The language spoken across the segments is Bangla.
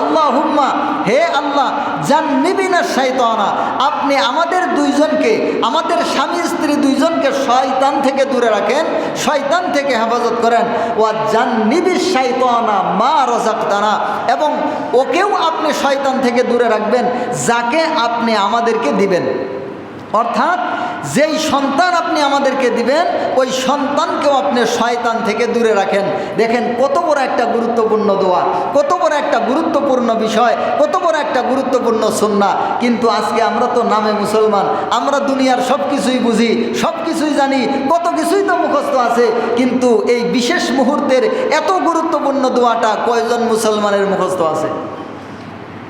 আল্লাহ হুম্মা হে আল্লাহ জান নিবিনা শাইতানা, আপনি আমাদের দুইজনকে, আমাদের স্বামী স্ত্রী দুইজনকে শয়তান থেকে দূরে রাখেন, শয়তান থেকে হেফাজত করেন। ও জান নিবি শাইতানা মা রজাক্তানা এবং ওকেও আপনি শয়তান থেকে দূরে রাখবেন, যাকে আপনি আমাদেরকে দিবেন। অর্থাৎ যেই সন্তান আপনি আমাদেরকে দিবেন, ওই সন্তানকেও আপনি শয়তান থেকে দূরে রাখেন। দেখেন, কত বড় একটা গুরুত্বপূর্ণ দোয়া, কত বড় একটা গুরুত্বপূর্ণ বিষয়, কত বড় একটা গুরুত্বপূর্ণ সন্না কিন্তু আজকে আমরা তো নামে মুসলমান, আমরা দুনিয়ার সব কিছুই বুঝি সব কিছুই জানি, কত কিছুই তো মুখস্থ আছে, কিন্তু এই বিশেষ মুহূর্তের এত গুরুত্বপূর্ণ দোয়াটা কয়জন মুসলমানের মুখস্থ আছে?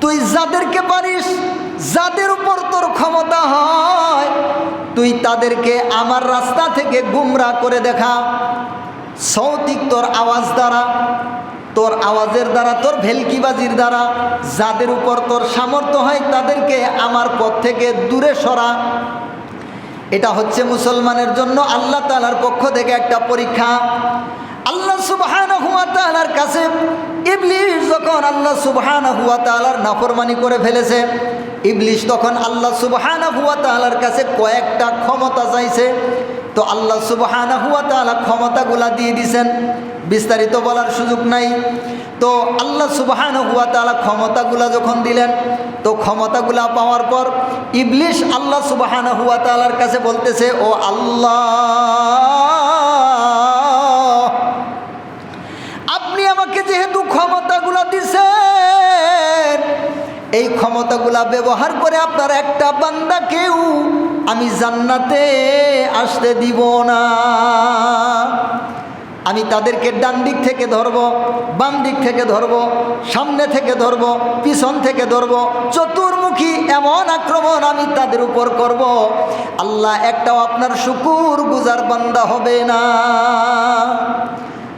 তুই যাদেরকে পারিস, যাদের উপর তোর ক্ষমতা হয়, তুই তাদেরকে আমার রাস্তা থেকে গুমরা করে দেখা। সৌতিক তোর আওয়াজ দ্বারা, তোর আওয়াজের দ্বারা, তোর ভেলকিবাজির দ্বারা, যাদের উপর তোর সামর্থ্য হয় তাদেরকে আমার পথ থেকে দূরে সরা। এটা হচ্ছে মুসলমানের জন্য আল্লাহ তালার পক্ষ থেকে একটা পরীক্ষা। আল্লাহ সুবহান হুয়া কাছে ইবলিশ যখন আল্লাহ সুবহান হুয়া তালার নাফরমানি করে ফেলেছে, ইবলিশ তখন আল্লাহ সুবহান হুয়া তালার কাছে কয়েকটা ক্ষমতা চাইছে। তো আল্লাহ সুবহান হুয়া তালা ক্ষমতাগুলা দিয়ে দিছেন, বিস্তারিত বলার সুযোগ নাই। তো আল্লাহ সুবহান হুয়া তালা ক্ষমতাগুলা যখন দিলেন, তো ক্ষমতাগুলা পাওয়ার পর ইবলিশ আল্লাহ সুবহান হুয়া তালার কাছে বলতেছে, ও আল্লাহ এই ক্ষমতাগুলা ব্যবহার করে আপনার একটা বান্দাকেও আমি জান্নাতে আসতে দিব না। আমি তাদেরকে ডান দিক থেকে ধরব, বাম দিক থেকে ধরব, সামনে থেকে ধরব, পিছন থেকে ধরব, চতুর্মুখী এমন আক্রমণ আমি তাদের উপর করব। আল্লাহ একটাও আপনার শুকুর গুজার বান্দা হবে না।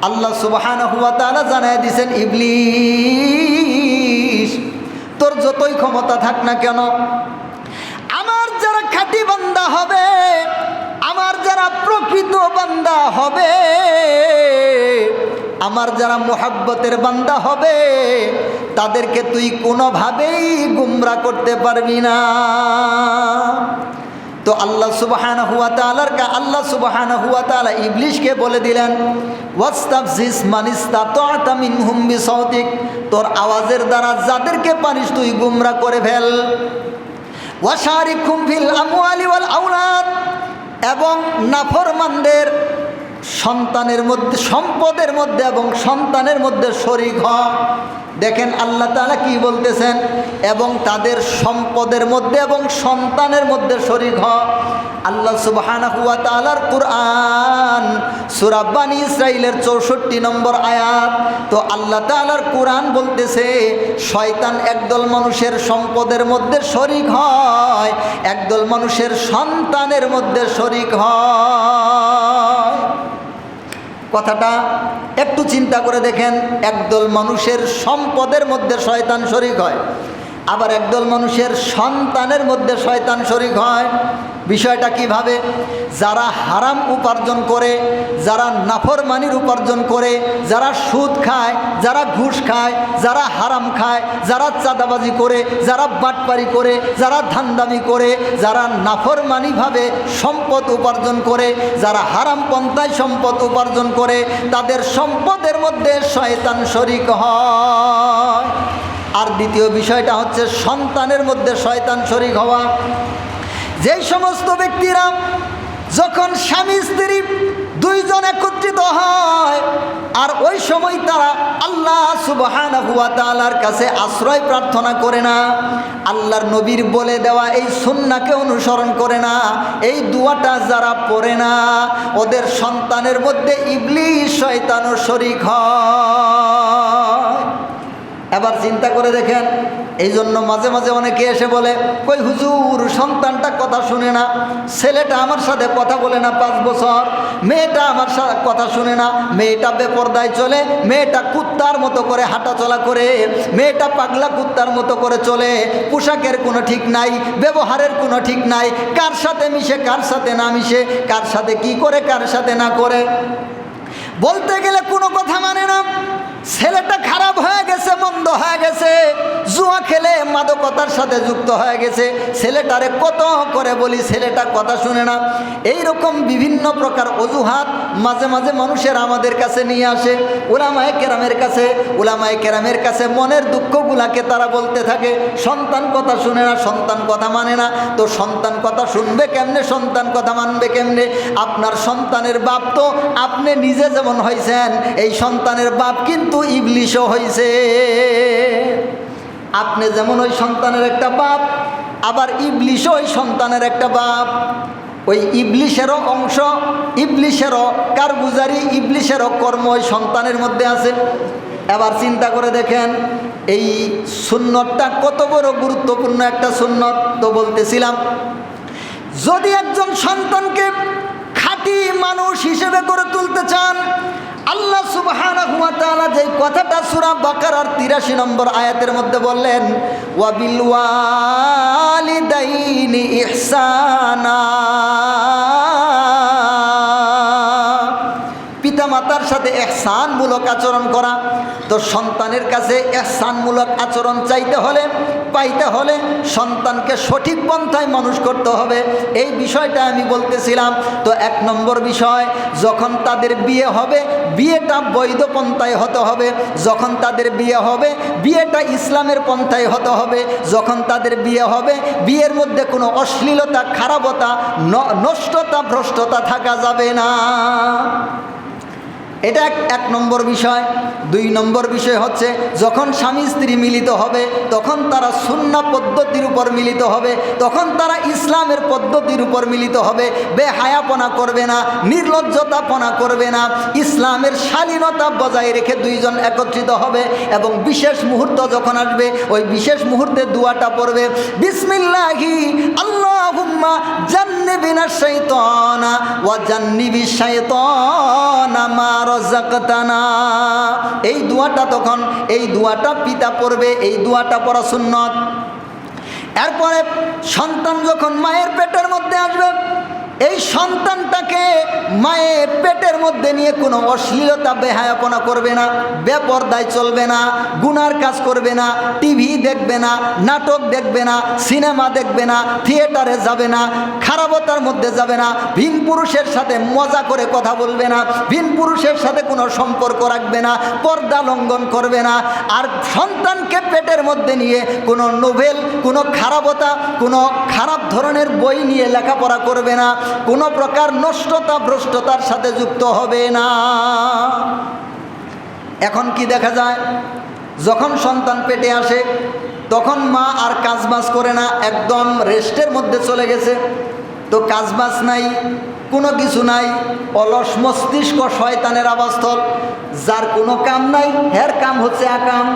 আল্লাহ সুবাহান হুয়া তালা জানায় দিছেন ইবলিশ তোর যতই ক্ষমতা থাক না কেন, আমার যারা খাঁটি বান্দা হবে, আমার যারা প্রকৃত বান্দা হবে, আমার যারা মোহাব্বতের বান্দা হবে, তাদেরকে তুই কোনোভাবেই গুমরা করতে পারবি না। তো আল্লাহ সুবাহান হুয়া তালার কা আল্লাহ সুবাহান হুয়া তালা ইবলিশকে বলে দিলেন তোর আওয়াজের দ্বারা যাদেরকে পারিস তুই গুমরা করে ফেল। ওয়াশারি খুমফিল আমুয়ালি ওয়াল আউলাদ এবং নাফরমানদের সন্তানের মধ্যে, সম্পদের মধ্যে এবং সন্তানের মধ্যে শরিক হ দেখেন আল্লাহ তালা কি বলতেছেন? এবং তাদের সম্পদের মধ্যে এবং সন্তানের মধ্যে শরিক হ আল্লাহ সুবহানা হুয়া তালার কুরআন সুরাব্বানি ইসরাইলের চৌষট্টি নম্বর আয়াত। তো আল্লাহ তালার কোরআন বলতেছে, শয়তান একদল মানুষের সম্পদের মধ্যে শরিক হয়, একদল মানুষের সন্তানের মধ্যে শরিক হয়। কথাটা একটু চিন্তা করে দেখেন একদল মানুষের সম্পদের মধ্যে শয়তান শরিক হয়। আবার একদল মানুষের সন্তানের মধ্যে শয়তান শরিক হয়। বিষয়টা কীভাবে? যারা হারাম উপার্জন করে, যারা নাফরমানির উপার্জন করে, যারা সুদ খায়, যারা ঘুষ খায়, যারা হারাম খায়, যারা চাঁদাবাজি করে, যারা বাটপারি করে, যারা ধান্দামি করে, যারা নাফরমানিভাবে সম্পদ উপার্জন করে, যারা হারাম পন্থায় সম্পদ উপার্জন করে, তাদের সম্পদের মধ্যে শয়তান শরিক হয়। আর দ্বিতীয় বিষয়টা হচ্ছে সন্তানের মধ্যে শয়তান শরিক হওয়া। যেই সমস্ত ব্যক্তিরা যখন স্বামী, স্ত্রী দুইজন একত্রিত হয়, আর ওই সময় তারা আল্লাহ সুবহান হুয়া তালার কাছে আশ্রয় প্রার্থনা করে না, আল্লাহর নবীর বলে দেওয়া এই সুন্নাকে অনুসরণ করে না, এই দুয়াটা যারা পড়ে না, ওদের সন্তানের মধ্যে ইবলিশ শয়তানও শরিক হয়। এবার চিন্তা করে দেখেন এই জন্য মাঝে মাঝে অনেকে এসে বলে, কই হুজুর, সন্তানটা কথা শুনে না, ছেলেটা আমার সাথে কথা বলে না পাঁচ বছর, মেয়েটা আমার সাথে কথা শুনে না, মেয়েটা বেপরদায় চলে, মেয়েটা কুত্তার মতো করে হাঁটা চলা করে, মেয়েটা পাগলা কুত্তার মতো করে চলে, পোশাকের কোনো ঠিক নাই, ব্যবহারের কোনো ঠিক নাই, কার সাথে মিশে, কার সাথে না মিশে, কার সাথে কি করে, কার সাথে না করে? বলতে গেলে কোনো কথা মানে না। ছেলেটা খারাপ হয়ে গেছে, মন্দ হয়ে গেছে। জুয়া খেলে মাদকতার সাথে যুক্ত হয়ে গেছে। ছেলেটারে কত করে বলি, ছেলেটা কথা শুনে না। এই রকম বিভিন্ন প্রকার অজুহাত মাঝে মাঝে মানুষের আমাদের কাছে নিয়ে আসে। ওলামায় কেরামের কাছে ওলামায় কেরামের কাছে মনের দুঃখগুলাকে তারা বলতে থাকে। সন্তান কথা শুনে না, সন্তান কথা মানে না। তো সন্তান কথা শুনবে কেমনে, সন্তান কথা মানবে কেমনে? আপনার সন্তানের বাপ তো আপনি নিজে যেমন হয়েছেন এই সন্তানের বাপ কিন্তু ইবলিশও হয়েছে আপনি যেমন ওই সন্তানের একটা বাপ, আবার ইবলিশও ওই সন্তানের একটা বাপ। ওই ইবলিশেরও অংশ, ইবলিশেরও কারগুজারি, ইবলিশেরও কর্ম ওই সন্তানের মধ্যে আছে। এবার চিন্তা করে দেখেন, এই সুন্নতটা কত বড় গুরুত্বপূর্ণ একটা সুন্নত তো বলতেছিলাম। যদি একজন সন্তানকে খাঁটি মানুষ হিসেবে গড়ে তুলতে চান সুবহানাহু ওয়া তাআলা যে কথাটা সূরা বাকারার 83 নম্বর আয়াতের মধ্যে বললেন ওয়াবিল ওয়ালিদাইনি ইহসানা। পিতামাতার সাথে এহসানমূলক আচরণ করা, তো সন্তানের কাছে এহসানমূলক আচরণ চাইতে হলে, পাইতে হলে সন্তানকে সঠিক পন্থায় মানুষ করতে হবে। এই বিষয়টা আমি বলতেছিলাম। তো এক নম্বর বিষয়, যখন তাদের বিয়ে হবে, বিয়েটা বৈধ পন্থায় হতে হবে। যখন তাদের বিয়ে হবে, বিয়েটা ইসলামের পন্থায় হতে হবে। যখন তাদের বিয়ে হবে, বিয়ের মধ্যে কোনো অশ্লীলতা, খারাপতা নষ্টতা, ভ্রষ্টতা থাকা যাবে না। এটা এক এক নম্বর বিষয়। দুই নম্বর বিষয় হচ্ছে, যখন স্বামী স্ত্রী মিলিত হবে, তখন তারা সুন্না পদ্ধতির উপর মিলিত হবে, তখন তারা ইসলামের পদ্ধতির উপর মিলিত হবে, বেহায়াপনা করবে না, নির্লজ্জতাপনা করবে না, ইসলামের শালীনতা বজায় রেখে দুইজন একত্রিত হবে এবং বিশেষ মুহূর্ত যখন আসবে, ওই বিশেষ মুহূর্তে দুয়াটা পড়বে, বিসমিল্লাহি, আল্লাহুম্মা জান্নিবিনা শাইতানা ওয়া জান্নিবি শাইতানা মা রাযাকতানা এই দুয়াটা তখন, এই দুয়াটা পিতা পড়বে, এই দুয়াটা পড়া সুন্নত। এরপরে সন্তান যখন মায়ের পেটের মধ্যে আসবে এই সন্তানটাকে মায়ের পেটের মধ্যে নিয়ে কোনো অশ্লীলতা, বেহায়াপনা করবে না, বেপর্দায় চলবে না, গুনার কাজ করবে না টিভি দেখবে না, নাটক দেখবে না, সিনেমা দেখবে না, থিয়েটারে যাবে না, খারাপতার মধ্যে যাবে না, ভিন পুরুষের সাথে মজা করে কথা বলবে না, ভিন পুরুষের সাথে কোনো সম্পর্ক রাখবে না, পর্দা লঙ্ঘন করবে না, আর সন্তানকে পেটের মধ্যে নিয়ে কোনো নোভেল, কোনো খারাপতা, কোনো খারাপ ধরনের বই নিয়ে লেখাপড়া করবে না, কোনো প্রকার নষ্টতা ভ্রষ্টতার সাথে যুক্ত হবে না। এখন কি দেখা যায়? যখন সন্তান পেটে আসে, তখন মা আর কাজবাজ করে না, একদম রেস্টের মধ্যে চলে গেছে। তো কাজবাজ নাই, কোনো কিছু নাই, অলস মস্তিষ্ক শয়তানের আবাসস্থল। যার কোনো কাম নাই এর কাম হচ্ছে আকাম।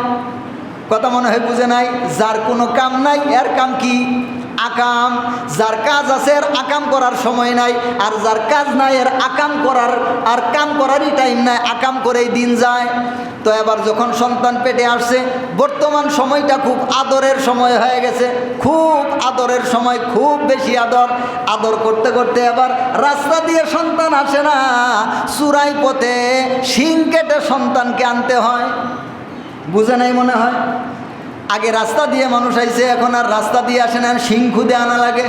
কথা মনে হয় বুঝে নাই? যার কোনো কাম নাই এর কাম কি? আকাম, যার কাজ আছে এর আকাম করার সময় নাই, আর যার কাজ নাই এর আকাম করার, আর কাম করারই টাইম নাই, আকাম করেই দিন যায়। তো এবার যখন সন্তান পেটে আসছে, বর্তমান সময়টা খুব আদরের সময় হয়ে গেছে, খুব আদরের সময়, খুব বেশি আদর। আদর করতে করতে এবার রাস্তা দিয়ে সন্তান আসে না, চূড়াই পথে শিং কেটে সন্তানকে আনতে হয়। বুঝে নাই মনে হয়? আগে রাস্তা দিয়ে মানুষ আইছে, এখন আর রাস্তা দিয়ে আসে না, শিং খুদে আনা লাগে।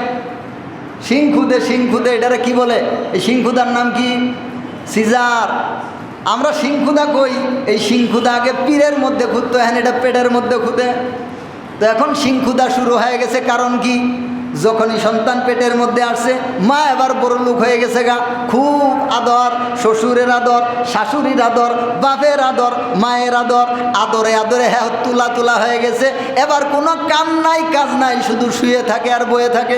শিং খুদে শিং খুদে, এটারে কি বলে? এই শিং খুদার নাম কি? সিজার। আমরা শিং খুদা কই? এই শিং খুদা আগে পীরের মধ্যে খুঁজতো হ্যান এটা পেটের মধ্যে খুদে। তো এখন শিং খুদা শুরু হয়ে গেছে, কারণ কি? যখনই সন্তান পেটের মধ্যে আসছে, মা এবার বড় লোক হয়ে গেছে গা। খুব আদর, শ্বশুরের আদর, শাশুড়ির আদর, বাপের আদর, মায়ের আদর, আদরে আদরে হ্যাঁ তুলা তুলা হয়ে গেছে। এবার কোনো কাম নাই, কাজ নাই, শুধু শুয়ে থাকে আর বয়ে থাকে।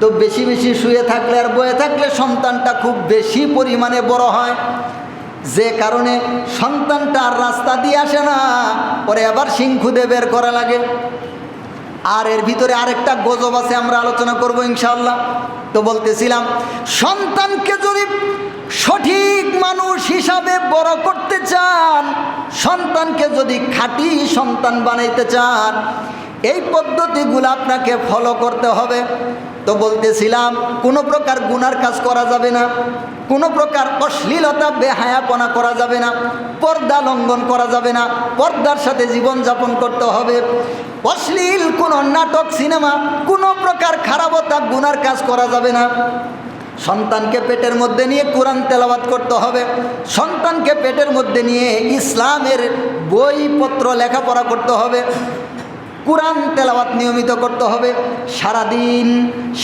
তো বেশি বেশি শুয়ে থাকলে আর বয়ে থাকলে সন্তানটা খুব বেশি পরিমাণে বড় হয়। যে কারণে সন্তানটা আর রাস্তা দিয়ে আসে না, পরে আবার সিংখুদে বের করা লাগে। আর এর ভিতরে আরেকটা গজব আছে, আমরা আলোচনা করব ইনশাল্লাহ তো বলতেছিলাম, সন্তানকে যদি সঠিক মানুষ হিসাবে বড় করতে চান, সন্তানকে যদি খাঁটি সন্তান বানাইতে চান, এই পদ্ধতিগুলো আপনাকে ফলো করতে হবে। তো বলতেছিলাম, কোনো প্রকার গুনার কাজ করা যাবে না, কোনো প্রকার অশ্লীলতা, বেহায়াপনা করা যাবে না, পর্দা লঙ্ঘন করা যাবে না, পর্দার সাথে জীবনযাপন করতে হবে। অশ্লীল কোনো নাটক, সিনেমা, কোনো প্রকার খারাপতা, গুনার কাজ করা যাবে না। সন্তানকে পেটের মধ্যে নিয়ে কোরআন তেলাবাত করতে হবে। সন্তানকে পেটের মধ্যে নিয়ে ইসলামের বইপত্র লেখাপড়া করতে হবে। কোরআন তেলাওয়াত নিয়মিত করতে হবে। সারাদিন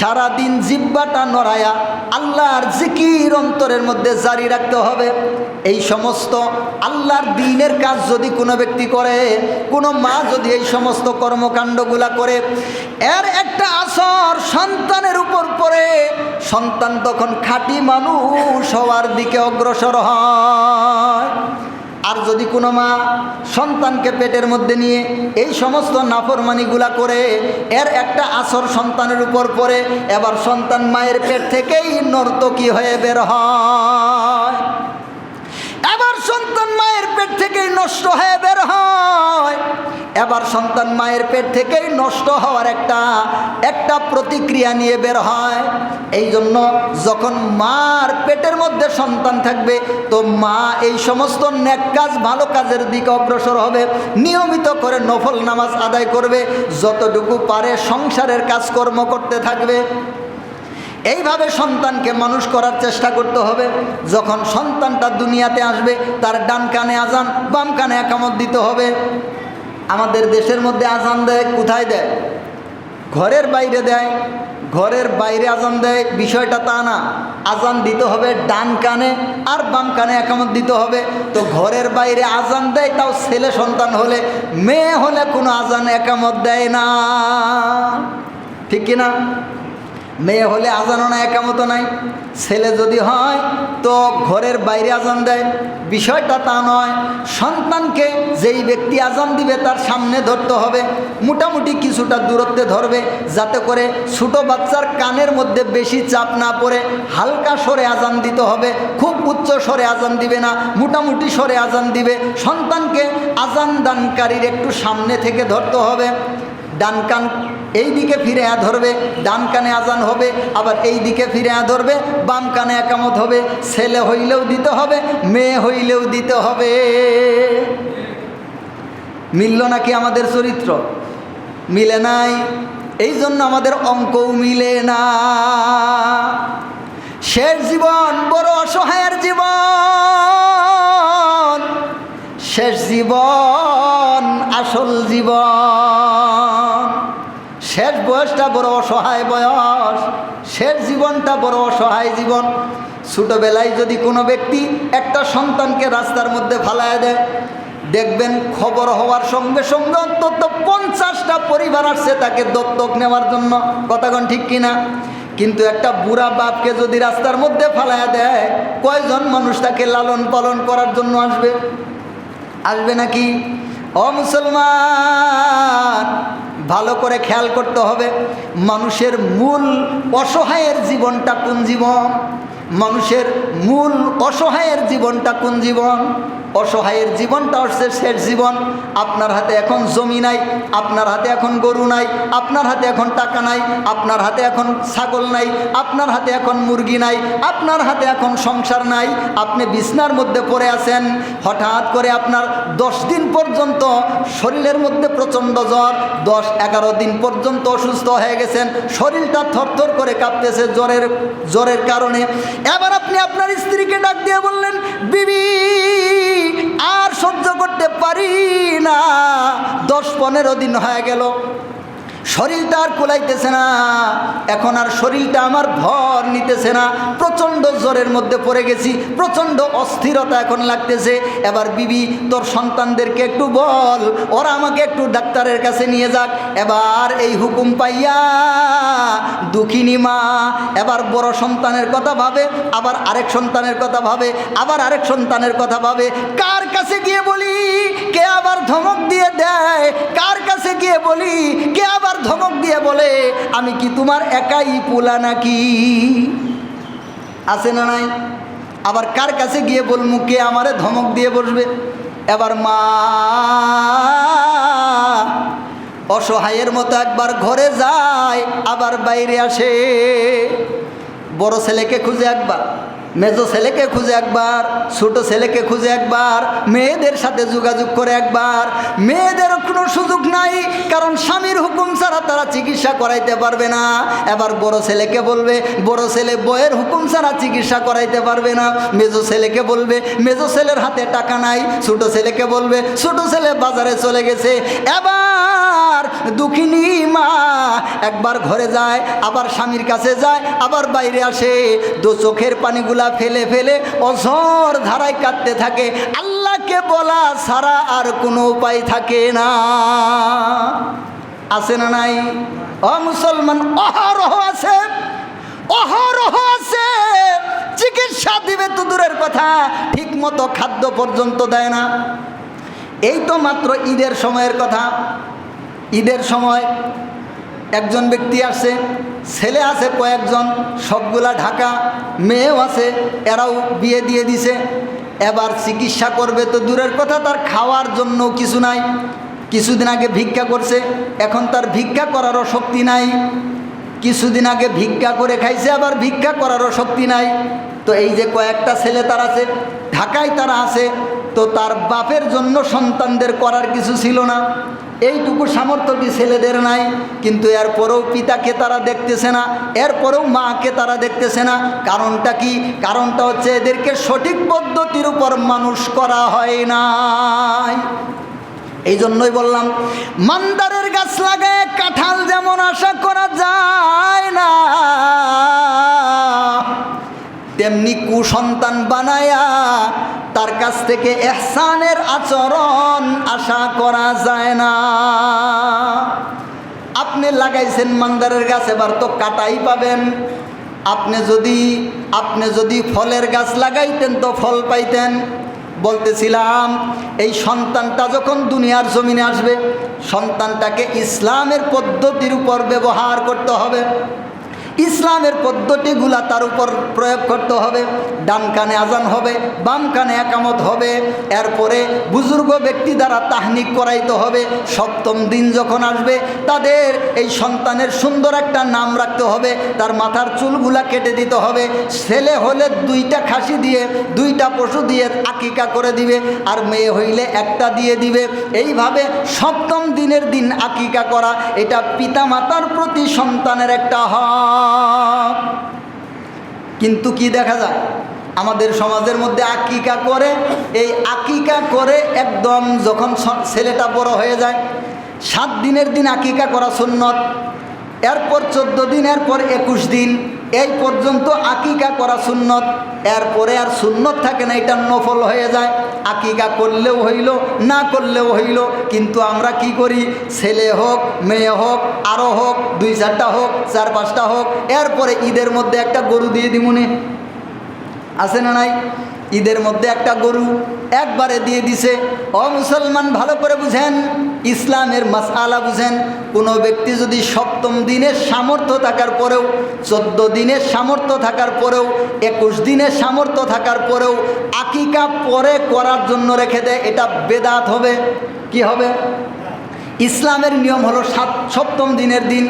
সারাদিন জিব্বাটা নড়ায়া আল্লাহর জিকির অন্তরের মধ্যে জারি রাখতে হবে। এই সমস্ত আল্লাহর দিনের কাজ যদি কোনো ব্যক্তি করে, কোনো মা যদি এই সমস্ত কর্মকাণ্ডগুলা করে, এর একটা আসর সন্তানের উপর পড়ে, সন্তান তখন খাঁটি মানুষ হওয়ার দিকে অগ্রসর হয়। আর যদি কোনো মা সন্তানকে পেটের মধ্যে নিয়ে এই সমস্ত নাফরমানিগুলা করে, এর একটা আসর সন্তানের উপর পড়ে, এবার সন্তান মায়ের পেট থেকেই নর্তকী হয়ে বের হয়। এবার সন্তান মায়ের পেট থেকেই নষ্ট হয়ে বের হয়। এবার সন্তান মায়ের পেট থেকেই নষ্ট হওয়ার একটা একটা প্রতিক্রিয়া নিয়ে বের হয়। এই জন্য যখন মার পেটের মধ্যে সন্তান থাকবে, তো মা এই সমস্ত নেক কাজ, ভালো কাজের দিকে অগ্রসর হবে। নিয়মিত করে নফল নামাজ আদায় করবে। যতটুকু পারে সংসারের কাজকর্ম করতে থাকবে। এইভাবে সন্তানকে মানুষ করার চেষ্টা করতে হবে। যখন সন্তানটা দুনিয়াতে আসবে, তার ডান কানে আজান বাম কানে একামত দিতে হবে। আমাদের দেশের মধ্যে আজান দেয়, কোথায় দেয়? ঘরের বাইরে দেয়। ঘরের বাইরে আজান দেয়, বিষয়টা তা না। আজান দিতে হবে ডান কানে আর বাম কানে একামত দিতে হবে। তো ঘরের বাইরে আজান দেয়, তাও ছেলে সন্তান হলে, মেয়ে হলে কোনো আজান একামত দেয় না। ঠিক কিনা? মেয়ে হলে আজানও না একামতো নাই। ছেলে যদি হয়, তো ঘরের বাইরে আজান দেয়। বিষয়টা তা নয়, সন্তানকে যেই ব্যক্তি আজান দিবে, তার সামনে ধরতে হবে। মোটামুটি কিছুটা দূরত্বে ধরবে, যাতে করে ছোট বাচ্চার কানের মধ্যে বেশি চাপ না পড়ে, হালকা স্বরে আজান দিতে হবে। খুব উচ্চ স্বরে আজান দিবে না, মোটামুটি স্বরে আজান দিবে। সন্তানকে আজান দানকারীর একটু সামনে থেকে ধরতে হবে। ডান কান এই দিকে ফিরে আ ধরবে, ডান কানে আজান হবে, আবার এই দিকে ফিরে আ ধরবে, বাম কানে একামত হবে, ছেলে হইলেও দিতে হবে, মেয়ে হইলেও দিতে হবে। মিলল নাকি আমাদের চরিত্র? মিলে নাই, এই জন্য আমাদের অঙ্কও মিলে না। শেষ জীবন, বড় অসহায়ের জীবন। শেষ জীবন, আসল জীবন। বয়সটা বড় অসহায় বয়স। শেষ জীবনটা বড় অসহায় জীবন। ছোটোবেলায় যদি কোনো ব্যক্তি একটা সন্তানকে রাস্তার মধ্যে ফালায় দেয়, দেখবেন খবর হওয়ার সঙ্গে সঙ্গে অন্তত পঞ্চাশটা পরিবার আসছে তাকে দত্তক নেওয়ার জন্য। কথাগণ ঠিক কিনা কিন্তু একটা বুড়া বাপকে যদি রাস্তার মধ্যে ফালায়া দেয়, কয়জন মানুষ তাকে লালন পালন করার জন্য আসবে? আসবে নাকি? ও মুসলমান ভালো করে খেয়াল করতে হবে। মানুষের মূল অসহায়ের জীবনটা কোন জীবন? মানুষের মূল অসহায়ের জীবনটা কোন জীবন? অসহায়ের জীবনটা হচ্ছে শেষ জীবন। আপনার হাতে এখন জমি নাই, আপনার হাতে এখন গরু নাই, আপনার হাতে এখন টাকা নাই, আপনার হাতে এখন ছাগল নাই, আপনার হাতে এখন মুরগি নাই, আপনার হাতে এখন সংসার নাই। আপনি বিছনার মধ্যে পড়ে আছেন, হঠাৎ করে আপনার দশ দিন পর্যন্ত শরীরের মধ্যে প্রচণ্ড জ্বর, দশ এগারো দিন পর্যন্ত অসুস্থ হয়ে গেছেন, শরীরটা থরথর করে কাঁপতেছে জ্বরের জ্বরের কারণে। এবার আপনি আপনার স্ত্রীকে ডাক দিয়ে বললেন, বিবি, আর সহ্য করতে পারি না। দশ পনেরো দিন হয়ে গেল। শরীরটা আর কোলাইতেছে না। এখন আর শরীরটা আমার ভর নিতেছে না। প্রচণ্ড জ্বরের মধ্যে পড়ে গেছি, প্রচণ্ড অস্থিরতা এখন লাগতেছে। এবার বিবি, তোর সন্তানদেরকে একটু বল, ওরা আমাকে একটু ডাক্তারের কাছে নিয়ে যাক। এবার এই হুকুম পাইয়া দুঃখিনী মা, এবার বড় সন্তানের কথা ভাবে, আবার আরেক সন্তানের কথা ভাবে, আবার আরেক সন্তানের কথা ভাবে। কার কাছে গিয়ে বলি, কে আবার ধমক দিয়ে দেয়? কার কাছে গিয়ে বলি, কে আবার ধমক দিয়ে বলে, আমি কি তোমার একাই পোলা নাকি? আছে না নাই? আবার কার কাছে গিয়ে বলমু, কে আমারে ধমক দিয়ে বসবে? এবার মা অসহায়ের মতো একবার ঘরে যায়, আবার বাইরে আসে। বড় ছেলেকে খুঁজে একবার। মেজো ছেলেকে খুঁজে একবার, ছোট ছেলেকে খুঁজে একবার, মেয়েদের সাথে যোগাযোগ করে একবার। মেয়েদের কোনো সুযোগ নাই, কারণ স্বামীর হুকুম ছাড়া তারা চিকিৎসা করাইতে পারবে না। এবার বড় ছেলেকে বলবে, বড় ছেলে বইয়ের হুকুম ছাড়া চিকিৎসা করাইতে পারবে না। মেজো ছেলেকে বলবে, মেজো ছেলের হাতে টাকা নাই। ছোট ছেলেকে বলবে, ছোট ছেলে বাজারে চলে গেছে। এবার দুঃখিনী মা, একবার ঘরে যায়, আবার স্বামীর কাছে যায়, আবার বাইরে আসে। দু চোখের পানিগুলা ফেলে ফেলে অঝর ধারায় কাঁদতে থাকে। আল্লাহকে বলা ছাড়া আর কোনো উপায় থাকে না। আছে না নাই? অ মুসলমান, অহরহ আছে। অহরহ আছে। চিকিৎসা দিবে তো দূরের কথা ঠিক মতো খাদ্য পর্যন্ত দেয় না। এই তো মাত্র ঈদের সময়ের কথা। ঈদের সময় একজন ব্যক্তি আসছে ছেলে আছে কয়েকজন, সবগুলা ঢাকা, মেয়েও আছে, এরাও বিয়ে দিয়ে দিছে। এবার চিকিৎসা করবে তো দূরের কথা, তার খাওয়ার জন্য কিছু নাই। কিছুদিন আগে ভিক্ষা করছে, এখন তার ভিক্ষা করারও শক্তি নাই। কিছুদিন আগে ভিক্ষা করে খাইছে, আবার ভিক্ষা করারও শক্তি নাই। তো এই যে কয়েকটা ছেলে তার আছে, ঢাকায় তারা আছে, তো তার বাপের জন্য সন্তানদের করার কিছু ছিল না। এইটুকু সামর্থ্যটি ছেলেদের নাই? কিন্তু এরপরেও পিতাকে তারা দেখতেছে না এরপরেও মাকে তারা দেখতেছে না। কারণটা কি? কারণটা হচ্ছে এদেরকে সঠিক পদ্ধতির উপর মানুষ করা হয় নাই। এই জন্যই বললাম, মান্দারের গাছ লাগায় কাঁঠাল যেমন আশা করা যায় না, তেমনি কুসন্তান বানায়া তার কাছ থেকে এহসানের আচরণ আশা করা যায় না। আপনি লাগাইছেন মান্দারের গাছ, এবার তো কাটাই পাবেন। আপনি যদি আপনি যদি ফলের গাছ লাগাইতেন তো ফল পাইতেন। বলতেছিলাম, এই সন্তানটা যখন দুনিয়ার জমিনে আসবে, সন্তানটাকে ইসলামের পদ্ধতির উপর ব্যবহার করতে হবে। ইসলামের পদ্ধতিগুলা তার উপর প্রয়োগ করতে হবে, ডান কানে আজান হবে, বাম কানে একামত হবে, এরপরে বুজুর্গ ব্যক্তি দ্বারা তাহনিক করাইতে হবে, সপ্তম দিন যখন আসবে, তাদের এই সন্তানের সুন্দর একটা নাম রাখতে হবে, তার মাথার চুলগুলা কেটে দিতে হবে, ছেলে হলে দুইটা খাসি দিয়ে, দুইটা পশু দিয়ে আকিকা করে দিবে, আর মেয়ে হইলে একটা দিয়ে দিবে। এইভাবে সপ্তম দিনের দিন আকিকা করা, এটা পিতামাতার প্রতি সন্তানের একটা হক। কিন্তু কি দেখা যায়? আমাদের সমাজের মধ্যে আকিকা করে, এই আকিকা করে একদম যখন ছেলেটা বড় হয়ে যায়, সাত দিনের দিন আকিকা করা সুন্নত, এরপর চোদ্দ দিন, এরপর একুশ দিন এই পর্যন্ত আকিকা করা সুন্নত। এরপরে আর সুন্নত থাকে না, এটা নফল হয়ে যায়। আকিকা করলেও হইল, না করলেও হইল। কিন্তু আমরা কি করি? ছেলে হোক, মেয়ে হোক আরও হোক, দুই চারটা হোক, চার পাঁচটা হোক, এরপরে ঈদের মধ্যে একটা গরু দিয়ে দিমুনে। আছে না নাই? ঈদের মধ্যে একটা গরু একবারে দিয়ে দিছে। অ মুসলমান, ভালো করে বুঝেন, ইসলামের মাসালা বুঝেন, কোনো ব্যক্তি যদি সপ্তম দিনের সামর্থ্য থাকার পরেও, চোদ্দ দিনের সামর্থ্য থাকার পরেও, একুশ দিনের সামর্থ্য থাকার পরেও আকিকা পরে করার জন্য রেখে দেয়, এটা বেদাত হবে। কি হবে? ইসলামের নিয়ম হলো সাত সপ্তম দিনের দিন।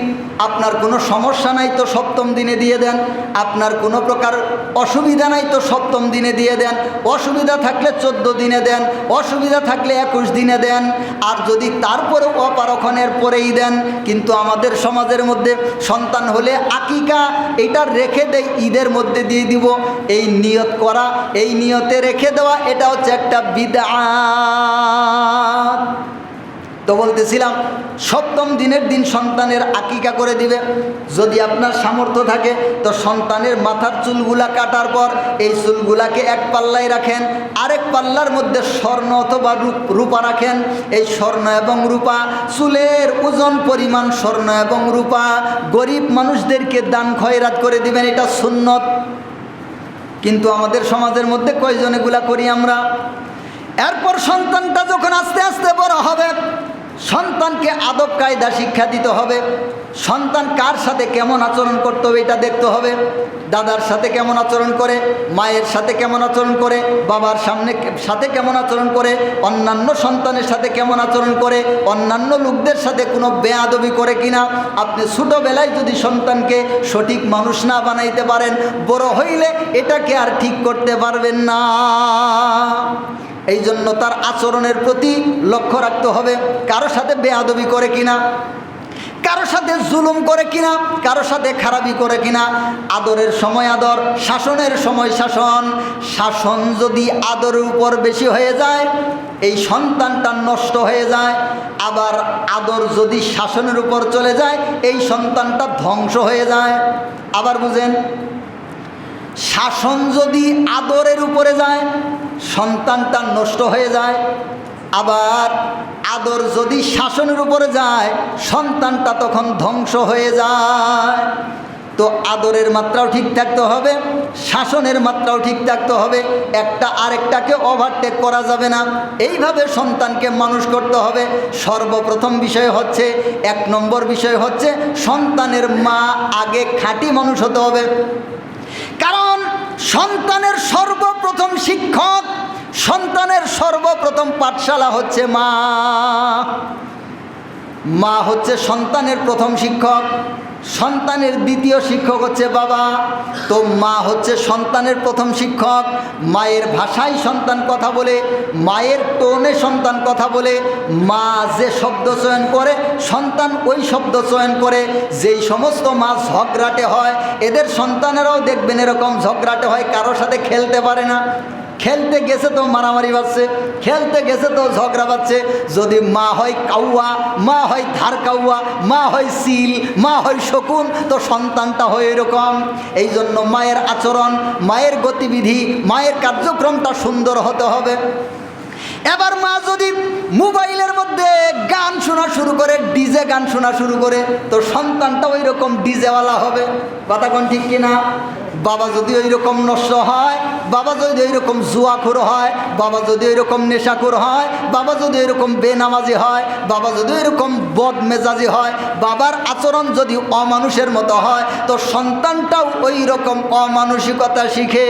আপনার কোনো সমস্যা নাই তো সপ্তম দিনে দিয়ে দেন। আপনার কোনো প্রকার অসুবিধা নাই তো সপ্তম দিনে দিয়ে দেন। অসুবিধা থাকলে চোদ্দ দিনে দেন। অসুবিধা থাকলে একুশ দিনে দেন। আর যদি তারপরেও অপারক্ষণের পরেই দেন, কিন্তু আমাদের সমাজের মধ্যে সন্তান হলে আকিকা, এটা রেখে দেয় ঈদের মধ্যে দিয়ে দিব। এই নিয়ত করা, এই নিয়তে রেখে দেওয়া, এটা হচ্ছে একটা বিদা তো বলতেছিলাম, সপ্তম দিনের দিন সন্তানের আকিকা করে দিবে। যদি আপনার সামর্থ্য থাকে, তো সন্তানের মাথার চুলগুলা কাটার পর এই চুলগুলাকে এক পাল্লায় রাখেন, আরেক পাল্লার মধ্যে স্বর্ণ অথবা রূপা রাখেন। এই স্বর্ণ এবং রূপা চুলের ওজন পরিমাণ স্বর্ণ এবং রূপা গরিব মানুষদেরকে দান খয়রাত করে দিবেন, এটা সুন্নত। কিন্তু আমাদের সমাজের মধ্যে কয়জন এগুলা করি আমরা? এরপর সন্তানটা যখন আস্তে আস্তে বড় হবে সন্তানকে আদব কায়দা শিক্ষা দিতে হবে। সন্তান কার সাথে কেমন আচরণ করতে হবে এটা দেখতে হবে। দাদার সাথে কেমন আচরণ করে, মায়ের সাথে কেমন আচরণ করে, বাবার সামনে সাথে কেমন আচরণ করে, অন্যান্য সন্তানের সাথে কেমন আচরণ করে, অন্যান্য লোকদের সাথে কোনো বেয়াদবি করে কিনা। আপনি ছোটোবেলায় যদি সন্তানকে সঠিক মানুষ না বানাইতে পারেন, বড় হইলে এটাকে আর ঠিক করতে পারবেন না। এই জন্য তার আচরণের প্রতি লক্ষ্য রাখতে হবে। কারও সাথে বেয়াদবি করে কিনা, কারও সাথে জুলুম করে কিনা, কারও সাথে খারাপি করে কিনা। আদরের সময় আদর, শাসনের সময় শাসন। শাসন যদি আদরের উপর বেশি হয়ে যায়, এই সন্তানটা নষ্ট হয়ে যায়। আবার আদর যদি শাসনের উপর চলে যায়, এই সন্তানটা ধ্বংস হয়ে যায়। আবার বুঝেন, শাসন যদি আদরের উপরে যায় সন্তানটা নষ্ট হয়ে যায়, আবার আদর যদি শাসনের উপরে যায়, সন্তানটা তখন ধ্বংস হয়ে যায়। তো আদরের মাত্রাও ঠিক থাকতে হবে, শাসনের মাত্রাও ঠিক থাকতে হবে, একটা আরেকটাকে ওভারটেক করা যাবে না। এইভাবে সন্তানকে মানুষ করতে হবে। সর্বপ্রথম বিষয় হচ্ছে, এক নম্বর বিষয় হচ্ছে, সন্তানের মা আগে খাঁটি মানুষ হতে হবে। কারণ সন্তানের সর্বপ্রথম শিক্ষক সন্তানের সর্বপ্রথম পাঠশালা হচ্ছে মা। মা হচ্ছে সন্তানের প্রথম শিক্ষক। সন্তানের দ্বিতীয় শিক্ষক হচ্ছে বাবা। তো মা হচ্ছে সন্তানের প্রথম শিক্ষক। মায়ের ভাষায় সন্তান কথা বলে, মায়ের টোনে সন্তান কথা বলে, মা যে শব্দ চয়ন করে, সন্তান ওই শব্দ চয়ন করে। যেই সমস্ত মা ঝগড়াটে হয়, এদের সন্তানেরাও দেখবেন এরকম ঝগড়াটে হয়, কারোর সাথে খেলতে পারে না। খেলতে গেছে তো মারামারি বাজছে, খেলতে গেছে তো ঝগড়া বাজছে। যদি মা হয় কাউয়া, মা হয় ধার কাউয়া, মা হয় সিল, মা হয় শকুন, তো সন্তানটা হয় এরকম। এই জন্য মায়ের আচরণ, মায়ের গতিবিধি, মায়ের কার্যক্রমটা সুন্দর হতে হবে। এবার মা যদি মোবাইলের মধ্যে গান শোনা শুরু করে, ডিজে গান শোনা শুরু করে, তো সন্তানটা ওই রকম ডিজেওয়ালা হবে। কথা কোন ঠিক কিনা? বাবা যদি ওই রকম নষ্ট হয়, বাবা যদি ওই রকম জুয়াখোর হয়, বাবা যদি ওই রকম নেশাখোর হয়, বাবা যদি এরকম বেনামাজি হয়, বাবা যদি এরকম বদমেজাজি হয়, বাবার আচরণ যদি অমানুষের মতো হয়, তো সন্তানটাও ওই রকম অমানসিকতা শিখে।